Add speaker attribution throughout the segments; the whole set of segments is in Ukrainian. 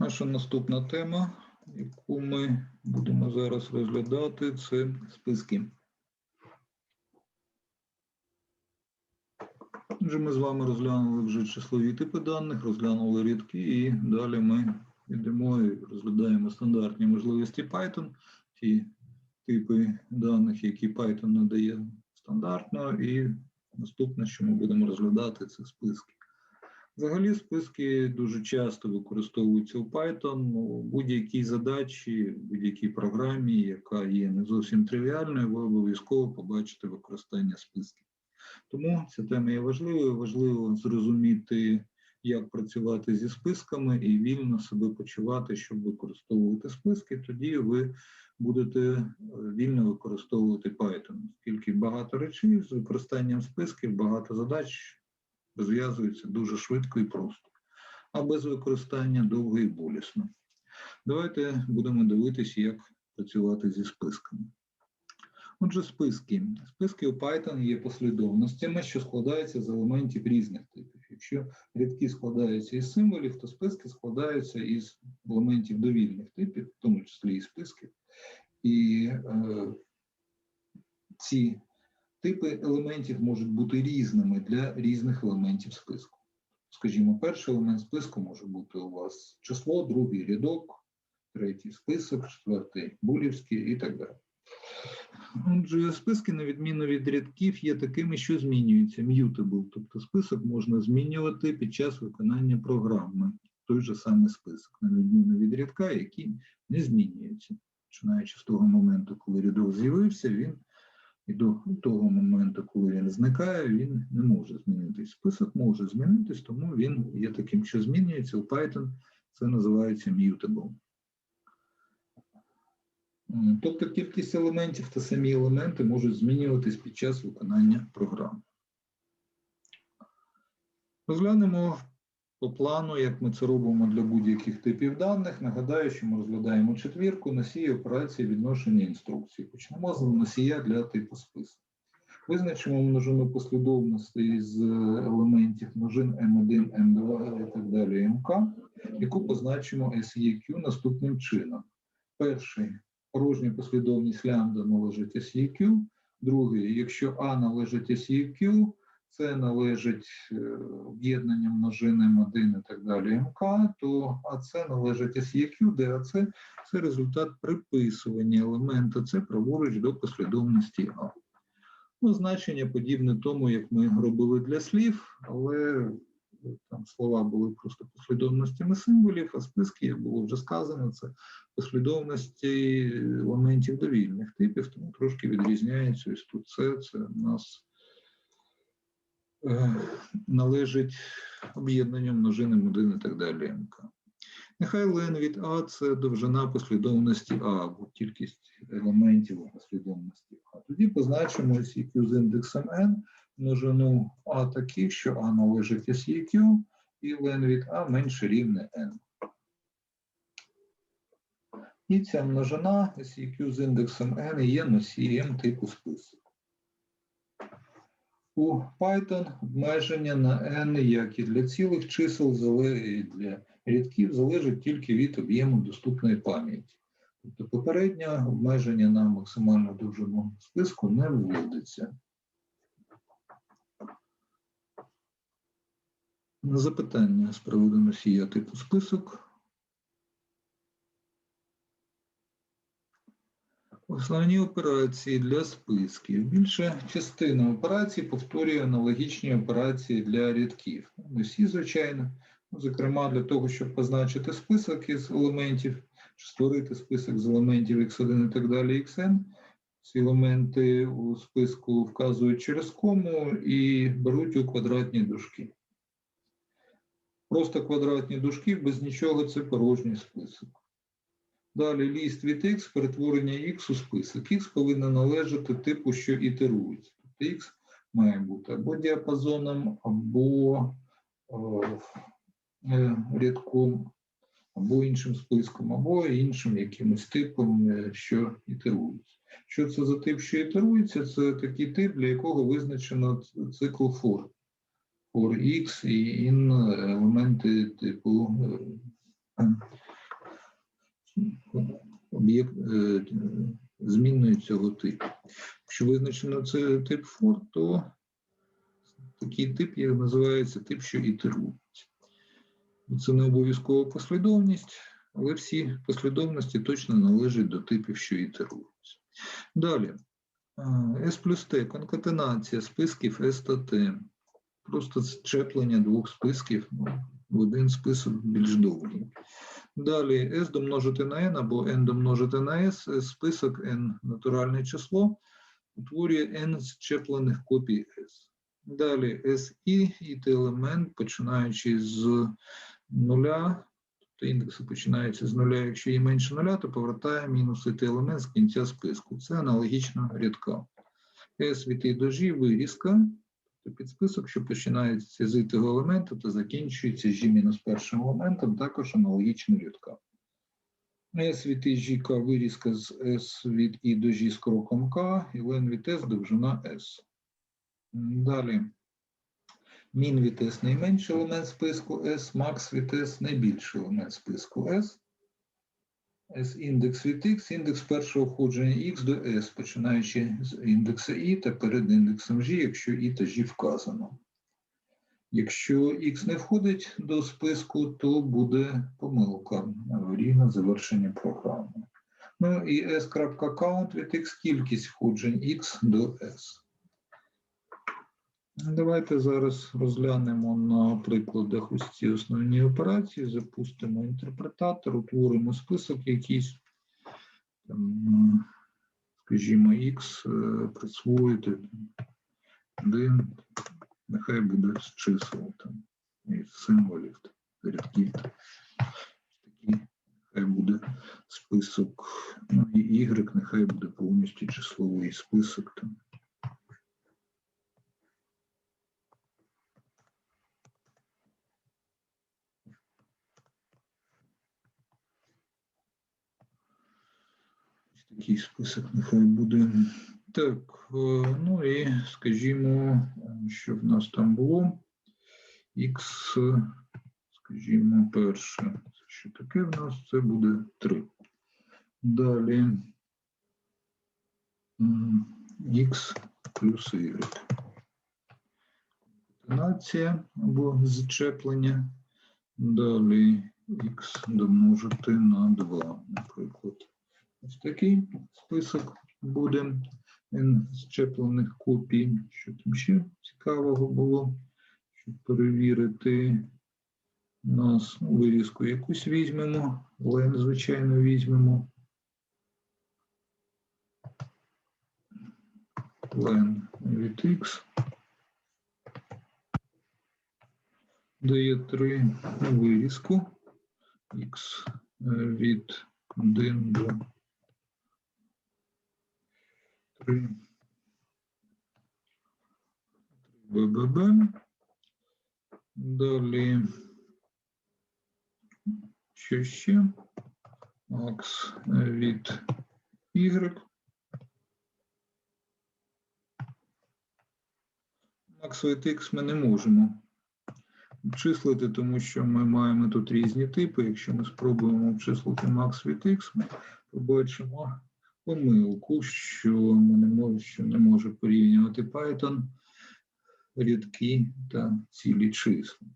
Speaker 1: Наша наступна тема, яку ми будемо зараз розглядати, це списки. Отже, ми з вами розглянули вже числові типи даних, розглянули рядки, і далі ми йдемо і розглядаємо стандартні можливості Python, ті типи даних, які Python надає стандартно, і наступне, що ми будемо розглядати, це списки. Взагалі, списки дуже часто використовуються у Python у будь-якій задачі, в будь-якій програмі, яка є не зовсім тривіальною, ви обов'язково побачите використання списків. Тому ця тема є важливою. Важливо зрозуміти, як працювати зі списками і вільно себе почувати, щоб використовувати списки. Тоді ви будете е, вільно використовувати Python, оскільки багато речей з використанням списків, багато задач розв'язуються дуже швидко і просто, а без використання довго і болісно. Давайте будемо дивитися, як працювати зі списками. Отже, списки. Списки у Python є послідовностями, що складаються з елементів різних типів. Якщо рядки складаються із символів, то списки складаються із елементів довільних типів, в тому числі і списків. І е, ці типи елементів можуть бути різними для різних елементів списку. Скажімо, перший елемент списку може бути у вас число, другий рядок, третій список, четвертий булівський і так далі. Отже, списки, на відміну від рядків, є такими, що змінюються mutable, тобто список можна змінювати під час виконання програми, той же самий список, на відміну від рядка, який не змінюється. Починаючи з того моменту, коли рядок з'явився, він і до того моменту, коли він зникає, він не може змінитись. Список може змінитись, тому він є таким, що змінюється. У Python це називається mutable. Тобто кількість елементів та самі елементи можуть змінюватись під час виконання програми. Розглянемо по плану, як ми це робимо для будь-яких типів даних. Нагадаю, що ми розглядаємо четвірку, носії операції відношення інструкцій. Почнемо з носія для типу списку. Визначимо множину послідовностей з елементів множин M1, M2 і так далі МК, яку позначимо SEQ наступним чином. Перший порожня послідовність лямбда належить SEQ, другий, якщо А належить SEQ, це належить е, об'єднанням множин М1 і так далі МК, то АЦ належить SEQ, де АЦ – це результат приписування елемента С праворуч до послідовності А. Ну, значення подібне тому, як ми робили для слів, але там слова були просто послідовностями символів, а списки, як було вже сказано, це послідовності елементів довільних типів, тому трошки відрізняється. Ось тут це, це у нас е, належить об'єднанню множинам 1 і так далі МК. Нехай лен від А це довжина послідовності А, або кількість елементів послідовності А. Тоді позначимо SEQ з індексом n, множину А таких, що А належить SEQ, і лен від А менше рівне n. І ця множина SEQ з індексом n є носієм типу список. У Python обмеження на n, як і для цілих чисел, і для рядків залежить тільки від об'єму доступної пам'яті. Тобто попереднє обмеження на максимальну довжину списку не вводиться. На запитання з приводу носія типу список. Основні операції для списків. Більша частина операцій повторює аналогічні операції для рядків. Не всі, звичайно. Ну, Зокрема, для того, щоб позначити список із елементів, чи створити список з елементів x1 і так далі, xn. Ці елементи у списку вказують через кому і беруть у квадратні дужки. Просто квадратні дужки без нічого це порожній список. Далі ліст від x, перетворення x у список. X повинен належати типу, що ітерується. Тобто x має бути або діапазоном, або е, е, рядком, або іншим списком, або іншим якимось типом, е, що ітерується. Що це за тип, що ітерується? Це такий тип, для якого визначено цикл for. For x і in елементи типу е, об'єкт е, змінною цього типу. Якщо визначено це тип for, то такий тип є, називається тип, що ітерується. Це не обов'язкова послідовність, але всі послідовності точно належать до типів, що ітеруються. Далі. S плюс T, конкатенація списків S та T. Просто щеплення двох списків в один список більш довгий. Далі S домножити на N або N домножити на S, S список N натуральне число утворює N щеплених копій S. Далі SI і t елемент, починаючи з нуля, тобто індекси починаються з нуля, якщо є менше нуля, то повертає мінус t елемент з кінця списку. Це аналогічно рядка. S від і до G вирізка, тобто підсписок, що починається з ітого елемента та закінчується G мінус першим елементом, також аналогічно рядка. S від i G K вирізка з S від і до G з кроком K, і len від S довжина S. Далі. Мін від S найменший елемент списку S, макс від S найбільший елемент списку S. S індекс від X, індекс першого входження X до S, починаючи з індекса I та перед індексом G, якщо I та G вказано. Якщо X не входить до списку, то буде помилка аварійне завершення програми. Ну і s.count від X кількість входжень X до S. Давайте зараз розглянемо на прикладах ось ці основні операції, запустимо інтерпретатор, утворимо список якийсь, там, скажімо, X е, присвоїти один, нехай буде з чисел там, із символів, рядків. Нехай буде список, ну і Y, нехай буде повністю числовий список там. Такий список нехай буде. Так, е, ну і скажімо, що в нас там було. Х, скажімо, перше. Це що таке в нас? Це буде 3. Далі х плюс y. Конкатенація або зчеплення. Далі х домножити на 2, наприклад. Ось такий список буде щеплених копій. Що там ще цікавого було, щоб перевірити У нас вирізку якусь візьмемо, лен, звичайно, візьмемо. Лен від X. Дає 3 вирізку X від 1 до 3 БББ. Далі що ще? Макс від Y. Макс від X ми не можемо обчислити, тому що ми маємо тут різні типи. Якщо ми спробуємо обчислити Макс від X, ми побачимо помилку, що не що не може порівнювати Python рядки та цілі числа.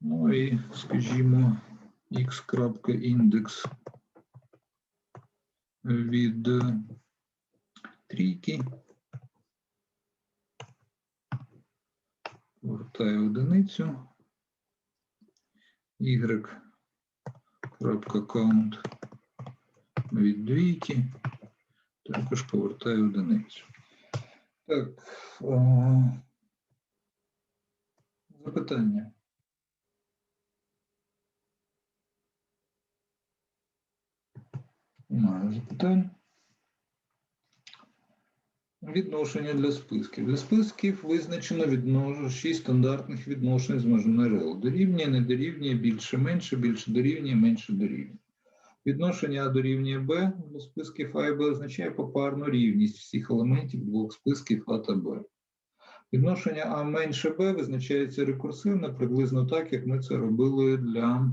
Speaker 1: Ну і, скажімо, x.індекс від трійки. Повертаю одиницю. y.count від двійки. Також повертаю одиницю. Так. Запитання. Немає запитань. Відношення для списків. Для списків визначено віднош... 6 стандартних відношень з RL. Дорівнює, не дорівнює, більше, менше, більше дорівнює, менше дорівнює. Відношення А дорівнює Б для списків А і Б означає попарну рівність всіх елементів двох списків А та Б. Відношення А менше Б визначається рекурсивно, приблизно так, як ми це робили для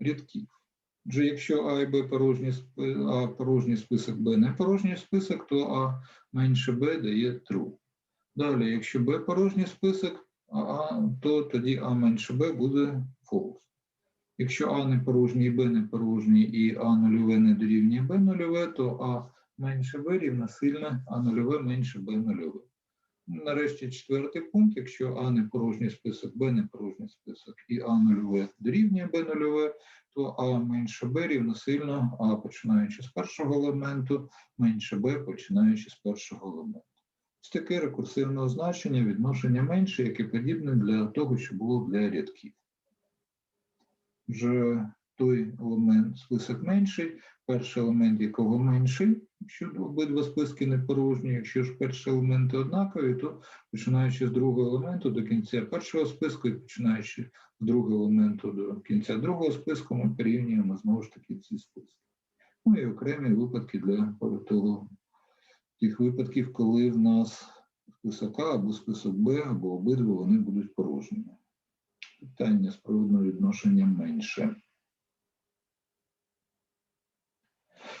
Speaker 1: рядків. Отже, якщо А і Б порожній А порожній список, Б не порожній список, то А менше Б дає true. Далі, якщо Б порожній список, А, то тоді А менше Б буде false. Якщо А не порожній, і Б не порожній, і А нульове не дорівнює Б нульове, то А менше Б рівносильне А нульове менше Б нульове. Нарешті четвертий пункт. Якщо А не порожній список, Б не порожній список і А нульове дорівнює Б нульове, то А менше Б рівносильно А починаючи з першого елементу, менше Б починаючи з першого елементу. Ось таке рекурсивне означення відношення менше, яке подібне для того, що було для рядків. Вже той елемент список менший, перший елемент якого менший, якщо обидва списки не порожні, якщо ж перші елементи однакові, то починаючи з другого елементу до кінця першого списку і починаючи з другого елементу до кінця другого списку, ми порівнюємо знову ж таки ці списки. Ну і окремі випадки для того, тих випадків, коли в нас список А або список Б, або обидва вони будуть порожніми. Питання з відношення менше.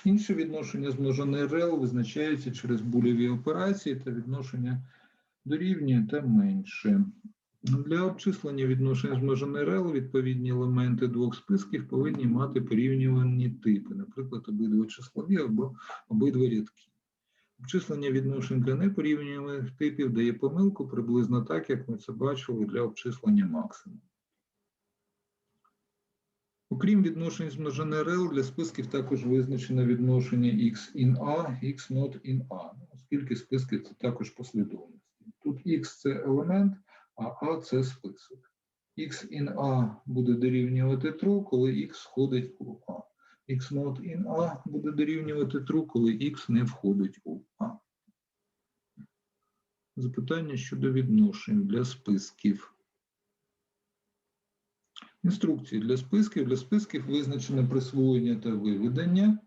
Speaker 1: Інше відношення з множини РЛ визначається через булеві операції та відношення дорівнює та менше. Для обчислення відношення з множини РЛ відповідні елементи двох списків повинні мати порівнювані типи, наприклад, обидва числові або обидва рядки. Обчислення відношень для непорівнюваних типів дає помилку приблизно так, як ми це бачили для обчислення максимуму. Окрім відношень з множини РЛ, для списків також визначено відношення x in A, x not in A, ну, оскільки списки це також послідовності. Тут x це елемент, а A це список. x in A буде дорівнювати true, коли x входить у A. x not in A буде дорівнювати true, коли x не входить у A. Запитання щодо відношень для списків. Інструкції для списків. Для списків визначено присвоєння та виведення.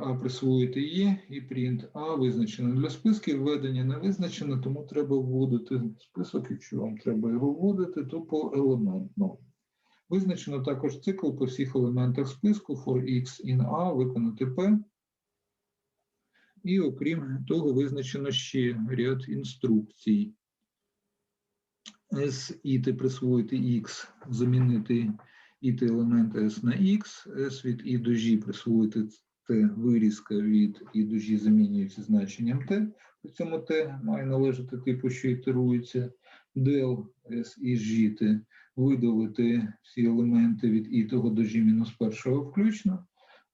Speaker 1: А присвоїти є і print А визначено для списків, введення не визначено, тому треба вводити список, якщо вам треба його вводити, то поелементно. Визначено також цикл по всіх елементах списку for x in A, виконати P. І окрім того, визначено ще ряд інструкцій. S іти присвоїти x, замінити іти елемент S на x, S від і до G присвоїти T вирізка від і до G замінюється значенням T. При цьому T має належати типу, що ітерується. Del S і G T видалити всі елементи від і того до G мінус першого включно.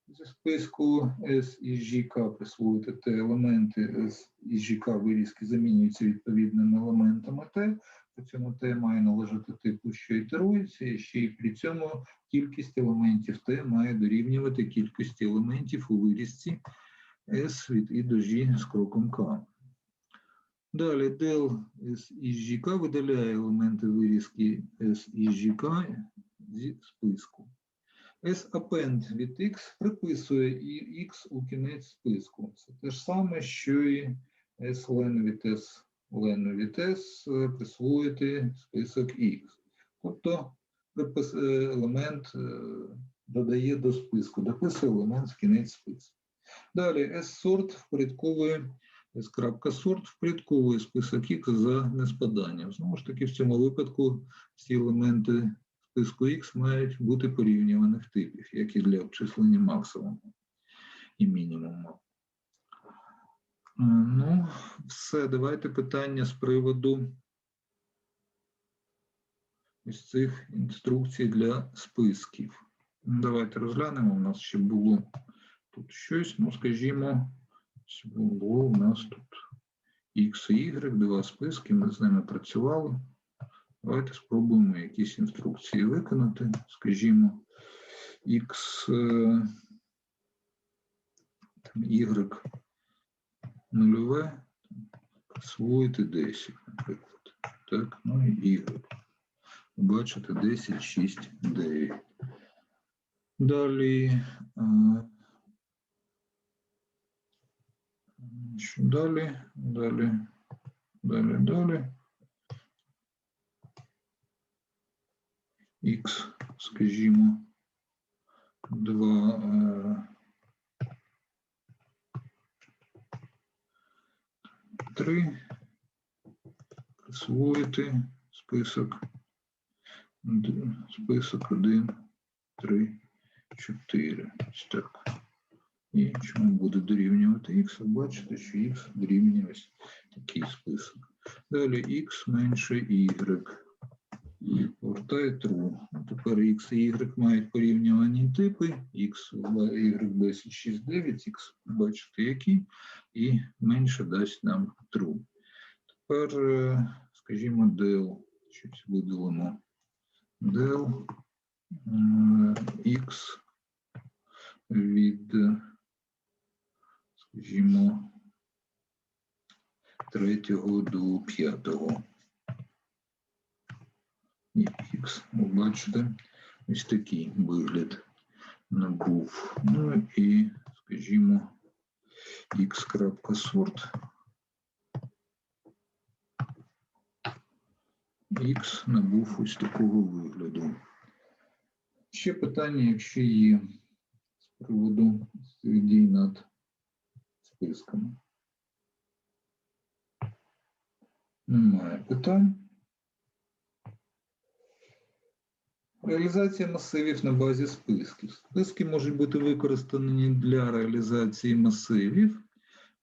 Speaker 1: Зі списку S і GK присвоїти T елементи S і GK вирізки замінюються відповідними елементами T. При цьому Т має належати типу, що ітерується, і ще й при цьому кількість елементів Т має дорівнювати кількості елементів у вирізці S від І до G з кроком К. Далі del S і GK видаляє елементи вирізки S і GK зі списку. S-append від X приписує і X у кінець списку. Це те ж саме, що і S-len від S від S е, присвоїти список X. Тобто е, елемент е, додає до списку, дописує елемент в кінець списку. Далі S-sort впорядковує S.sort впорядковує список X за неспаданням. Знову ж таки, в цьому випадку всі елементи списку X мають бути порівнюваних типів, як і для обчислення максимуму і мінімуму. Е, Ну, все, давайте питання з приводу ось цих інструкцій для списків. Ну, Давайте розглянемо. У нас ще було тут щось. Ну, скажімо, було у нас тут X і Y, два списки, ми з ними працювали. Давайте спробуємо якісь інструкції виконати. Скажімо, X, е, Y нульове присвоїти 10, наприклад. Так, ну і Y. Бачите, 10, 6, 9. Далі. Що далі? Далі. Далі, далі. X, скажімо, 2 е, 3 присвоїти список список 1, 3, 4. Ось так. І чому буде дорівнювати х? Ви бачите, що х дорівнює ось такий список. Далі х менше y. Повертає true. Тепер x і y мають порівнювані типи. x, y 10, 6, 9, x бачите які, і менше дасть нам true. Тепер, е, скажімо, del. Щось видалимо. Del x від, е, скажімо, третього до п'ятого. І Х, ви бачите, ось такий вигляд набув. Ну і, скажімо, x.sort. Х набув ось такого вигляду. Ще питання, якщо є з приводу дій над списками. Немає питань. Реалізація масивів на базі списків. Списки можуть бути використані для реалізації масивів.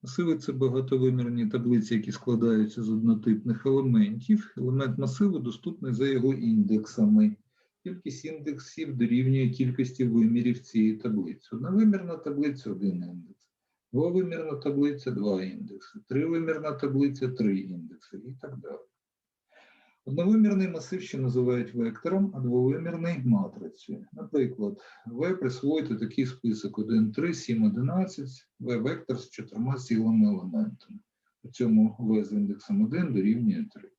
Speaker 1: Масиви це багатовимірні таблиці, які складаються з однотипних елементів. Елемент масиву доступний за його індексами. Кількість індексів дорівнює кількості вимірів цієї таблиці. Одновимірна таблиця один індекс, двовимірна таблиця два індекси, тривимірна таблиця три індекси і так далі. Одновимірний масив ще називають вектором, а двовимірний матрицею. Наприклад, В присвоїти такий список 1, 3, 7, 11, В вектор з чотирма цілими елементами. У цьому В з індексом 1 дорівнює 3.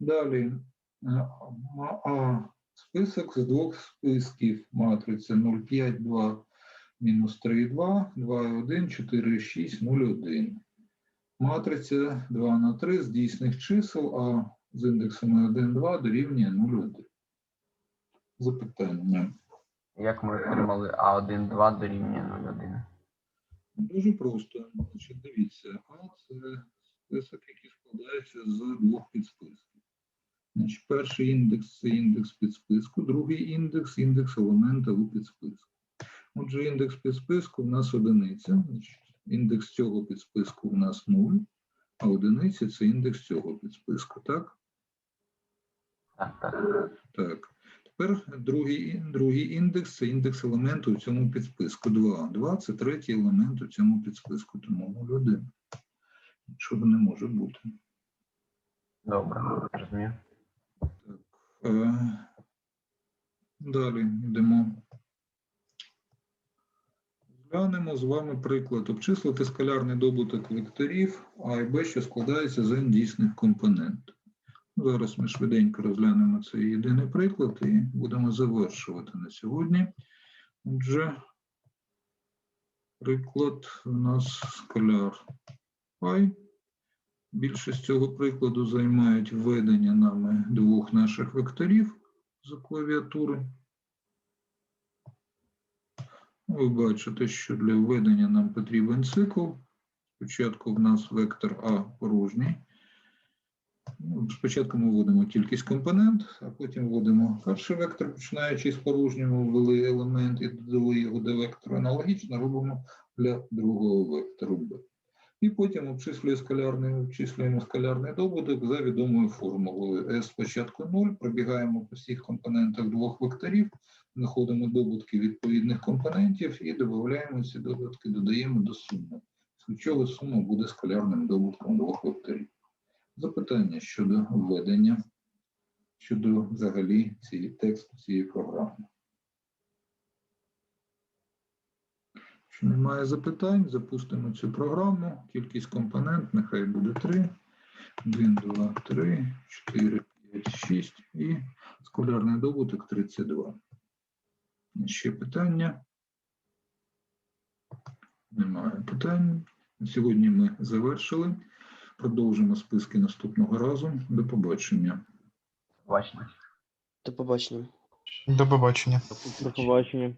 Speaker 1: Далі е, А список з двох списків матриця 0, 5, 2, мінус 3, 2, 2, 1, 4, 6, 0, 1. Матриця 2 на 3 з дійсних чисел, а з індексами 1, 2 дорівнює 0, 1. Запитання.
Speaker 2: Як ми отримали А1, 2 дорівнює 0,1?
Speaker 1: Дуже просто. Значить, дивіться, А це список, який складається з двох підсписків. Значить, перший індекс це індекс підсписку, другий індекс індекс елемента у підсписку. Отже, індекс підсписку в нас одиниця. Значить, індекс цього підсписку в нас 0, а одиниця це індекс цього підсписку, так?
Speaker 2: Так, так.
Speaker 1: Так. Тепер другий, другий індекс це індекс елементу в цьому підсписку 2. 2 це третій елемент у цьому підсписку, тому 0,1. Що не може бути.
Speaker 2: Добре, розумію.
Speaker 1: Так. Е, далі йдемо. Глянемо з вами приклад. Обчислити скалярний добуток векторів А і Б, що складається з n дійсних компонентів. Зараз ми швиденько розглянемо цей єдиний приклад і будемо завершувати на сьогодні. Отже, приклад у нас скаляр π. Більшість цього прикладу займають введення нами двох наших векторів з клавіатури. Ви бачите, що для введення нам потрібен цикл. Спочатку в нас вектор А порожній. Ну, Спочатку ми вводимо кількість компонент, а потім вводимо перший вектор, починаючи з порожнього, ввели елемент і додали його до вектора. Аналогічно робимо для другого вектору B. І потім обчислює скалярний, обчислюємо скалярний добуток за відомою формулою. S спочатку 0, пробігаємо по всіх компонентах двох векторів, знаходимо добутки відповідних компонентів і додаємо ці добутки, додаємо до суми. З чого сума буде скалярним добутком двох векторів. Запитання щодо введення, щодо взагалі цієї тексту цієї програми. Якщо немає запитань, запустимо цю програму. Кількість компонент нехай буде 3. 1, 2, 3, 4, 5, 6 і скалярний добуток 32. Ще питання? Немає питань. Сьогодні ми завершили. Продовжимо списки наступного разу. До побачення.
Speaker 2: Бачимо.
Speaker 3: До побачення.
Speaker 4: До побачення.
Speaker 5: До побачення.